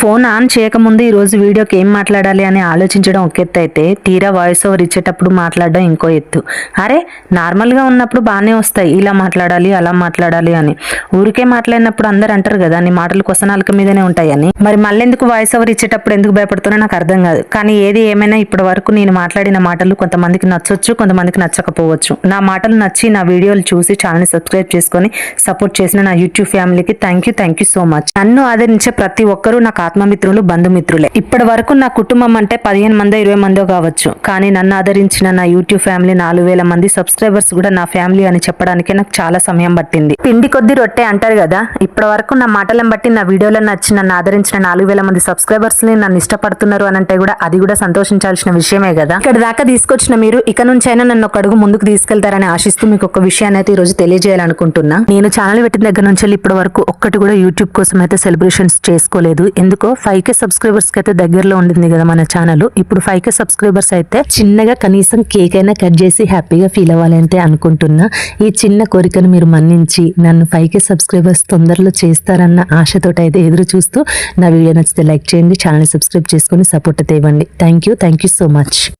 Phone on చేయకముందు ఈ రోజు వీడియోకి ఏం మాట్లాడాలి అని ఆలోచించడం ఒక ఎత్తు అయితే తీరా వాయిస్ ఓవర్ ఇచ్చేటప్పుడు మాట్లాడడం ఇంకో ఎత్తు. అరే నార్మల్గా ఉన్నప్పుడు బాగానే వస్తాయి. ఇలా మాట్లాడాలి అలా మాట్లాడాలి అని. ఊరికే మాట్లాడినప్పుడు అందరు అంటారు కదా నీ మాటలు కొసనాలక మీదనే ఉంటాయని. మరి మళ్ళీ ఎందుకు వాయిస్ ఓవర్ ఇచ్చేటప్పుడు ఎందుకు భయపడుతున్నా నాకు అర్థం కాదు. కానీ ఏది ఏమైనా ఇప్పటి వరకు నేను మాట్లాడిన మాటలు కొంతమందికి నచ్చొచ్చు కొంతమందికి నచ్చకపోవచ్చు. నా మాటలు నచ్చి నా వీడియోలు చూసి ఛానల్ని సబ్స్క్రైబ్ చేసుకొని సపోర్ట్ చేసిన నా యూట్యూబ్ ఫ్యామిలీకి thank you thank you so much నన్ను ఆదరించే ప్రతి ఒక్కరూ నాకు ఆత్మమిత్రులు బంధుమిత్రులే. ఇప్పటి వరకు నా కుటుంబం అంటే పదిహేను మందో ఇరవై మందో కావచ్చు. కానీ నన్ను ఆదరించిన నా యూట్యూబ్ ఫ్యామిలీ నాలుగు వేల మంది సబ్స్క్రైబర్స్ కూడా నా ఫ్యామిలీ అని చెప్పడానికే నాకు చాలా సమయం పట్టింది. పిండి కొద్ది రొట్టె అంటారు కదా ఇప్పటి వరకు నా మాటలను బట్టి నా వీడియోలను నచ్చి నన్ను ఆదరించిన నాలుగు వేల మంది సబ్స్క్రైబర్స్ని నన్ను ఇష్టపడుతున్నారు అని అంటే కూడా అది కూడా సంతోషించాల్సిన విషయమే కదా. ఇక్కడ దాకా తీసుకొచ్చిన మీరు ఇక నుంచైనా నన్ను ఒక అడుగు ముందుకు తీసుకెళ్తారని ఆశిస్తూ మీకు ఒక విషయాన్ని అయితే ఈ రోజు తెలియజేయాలనుకుంటున్నా. నేను ఛానల్ పెట్టిన దగ్గర నుంచి ఇప్పటి వరకు ఒక్కటి కూడా యూట్యూబ్ కోసం అయితే సెలబ్రేషన్స్ చేసుకోలేదు. ఎందుకు ఫైవ్ కే సబ్స్క్రైబర్స్కి అయితే దగ్గరలో ఉండింది కదా మన ఛానల్ ఇప్పుడు ఫైవ్ కే సబ్స్క్రైబర్స్ అయితే చిన్నగా కనీసం కేక్ అయినా కట్ చేసి హ్యాపీగా ఫీల్ అవ్వాలి అంటే అనుకుంటున్నా. ఈ చిన్న కోరికను మీరు మన్నించి నన్ను ఫైవ్ కే సబ్స్క్రైబర్స్ తొందరలో చేస్తారన్న ఆశతో అయితే ఎదురు చూస్తూ నా వీడియో నచ్చితే లైక్ చేయండి ఛానల్ సబ్స్క్రైబ్ చేసుకొని సపోర్ట్ అయితే ఇవ్వండి. Thank you thank you so much